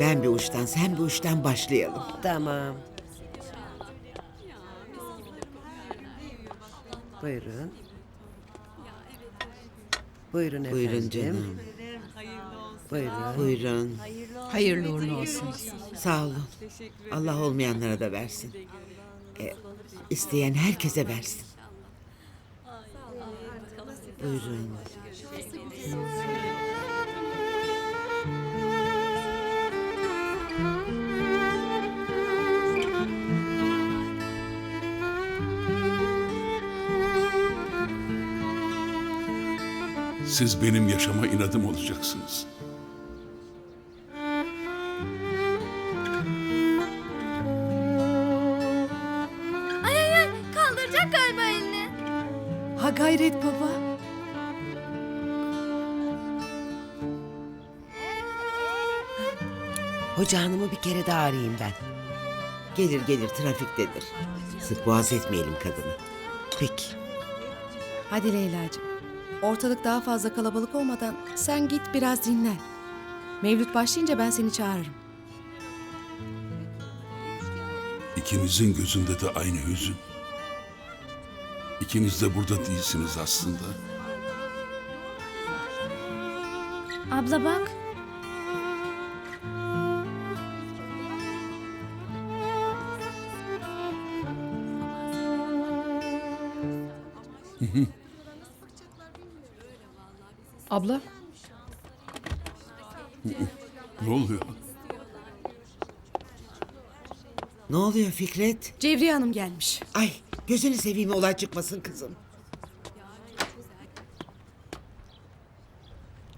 Ben bir uçtan sen bir uçtan başlayalım. Tamam. Buyurun. Buyurun efendim. Buyurun canım. Buyurun. Buyurun. Hayırlı uğurlu olsun. Sağ olun. Allah olmayanlara da versin. E, isteyen herkese versin. Buyurun. Siz benim yaşama inadım olacaksınız. Ay ay ay kaldıracak galiba elini. Ha gayret baba. Hoca hanımı bir kere daha arayayım ben. Gelir gelir trafiktedir. Sık boğaz etmeyelim kadını. Peki. Hadi Leyla'cığım. Ortalık daha fazla kalabalık olmadan sen git biraz dinlen. Mevlüt başlayınca ben seni çağırırım. İkinizin gözünde de aynı hüzün. İkiniz de burada değilsiniz aslında. Abla bak. Abla. Ne oluyor? Ne oluyor Fikret? Cevriye Hanım gelmiş. Ay gözünü seveyim olay çıkmasın kızım.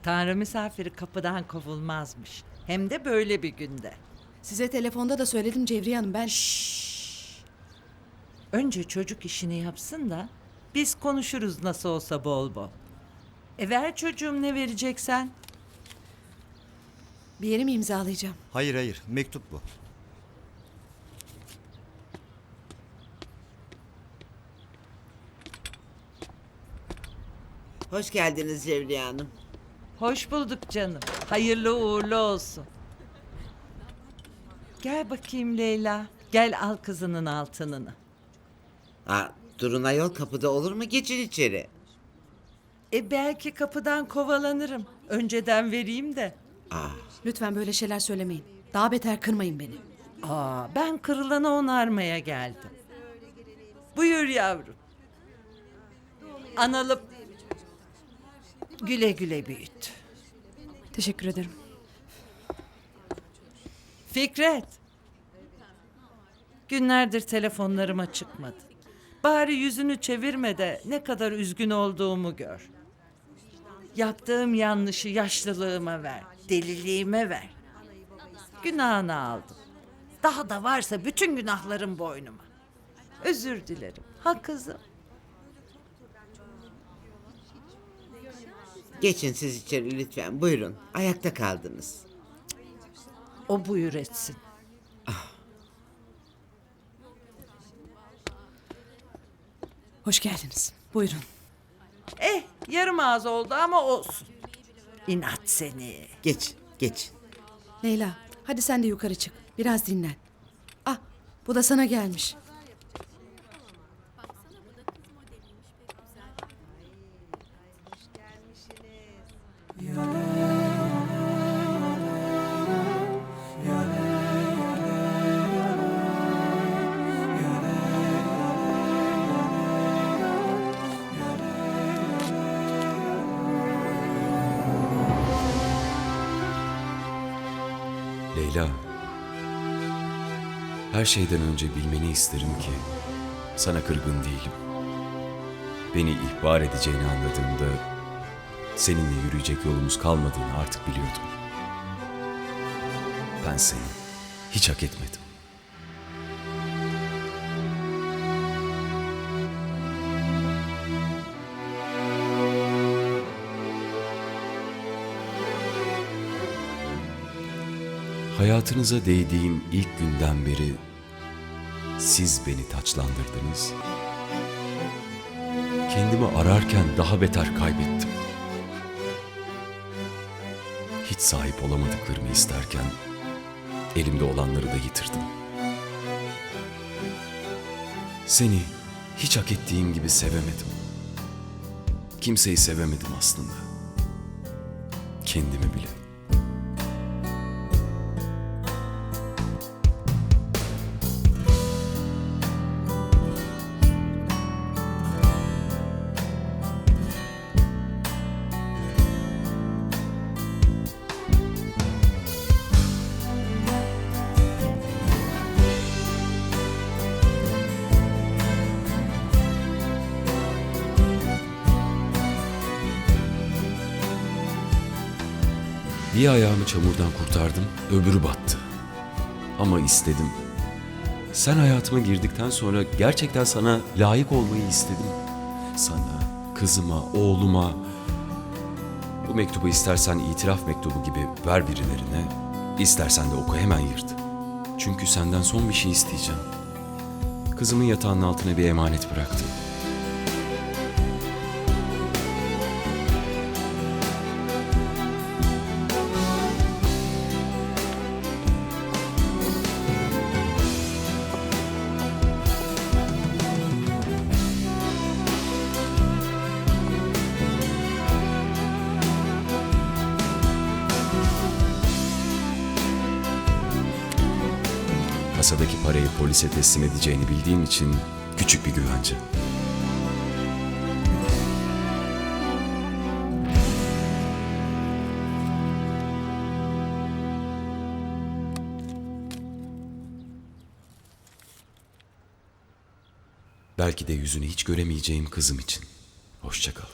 Tanrı misafiri kapıdan kovulmazmış. Hem de böyle bir günde. Size telefonda da söyledim Cevriye Hanım ben... Önce çocuk işini yapsın da biz konuşuruz nasıl olsa bol bol. E ver çocuğum ne vereceksen. Bir yere mi imzalayacağım? Hayır hayır mektup bu. Hoş geldiniz Cevriye Hanım. Hoş bulduk canım. Hayırlı uğurlu olsun. Gel bakayım Leyla. Gel al kızının altınını. Aa, durun ayol kapıda olur mu? Geçin içeri. E belki kapıdan kovalanırım. Önceden vereyim de. Lütfen böyle şeyler söylemeyin. Daha beter kırmayın beni. Aa, ben kırılanı onarmaya geldim. Buyur yavrum. Analıp güle güle büyüt. Teşekkür ederim. Fikret. Günlerdir telefonlarıma çıkmadı. Bari yüzünü çevirme de ne kadar üzgün olduğumu gör. Yaptığım yanlışı yaşlılığıma ver, deliliğime ver. Günahını aldım. Daha da varsa bütün günahlarım boynuma. Özür dilerim. Ha kızım. Geçin siz içeri lütfen. Buyurun. Ayakta kaldınız. O buyur etsin. Hoş geldiniz. Buyurun. Eh yarım ağız oldu ama olsun. İnat seni. Geç, geç. Leyla hadi sen de yukarı çık. Biraz dinlen. Ah bu da sana gelmiş. Leyla. Her şeyden önce bilmeni isterim ki sana kırgın değilim. Beni ihbar edeceğini anladığımda seninle yürüyecek yolumuz kalmadığını artık biliyordum. Ben seni hiç hak etmedim. Hayatınıza değdiğim ilk günden beri siz beni taçlandırdınız. Kendimi ararken daha beter kaybettim. Hiç sahip olamadıklarımı isterken elimde olanları da yitirdim. Seni hiç hak ettiğim gibi sevemedim. Kimseyi sevemedim aslında. Kendimi bile. Bir ayağımı çamurdan kurtardım, öbürü battı. Ama istedim. Sen hayatıma girdikten sonra gerçekten sana layık olmayı istedim. Sana, kızıma, oğluma. Bu mektubu istersen itiraf mektubu gibi ver birilerine, istersen de oku hemen yırt. Çünkü senden son bir şey isteyeceğim. Kızımın yatağının altına bir emanet bıraktım. Kasadaki parayı polise teslim edeceğini bildiğim için küçük bir güvence. Belki de yüzünü hiç göremeyeceğim kızım için. Hoşça kal.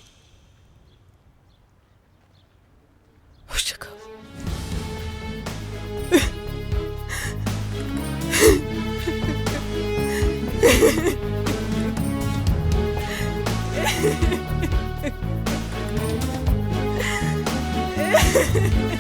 Hehehehe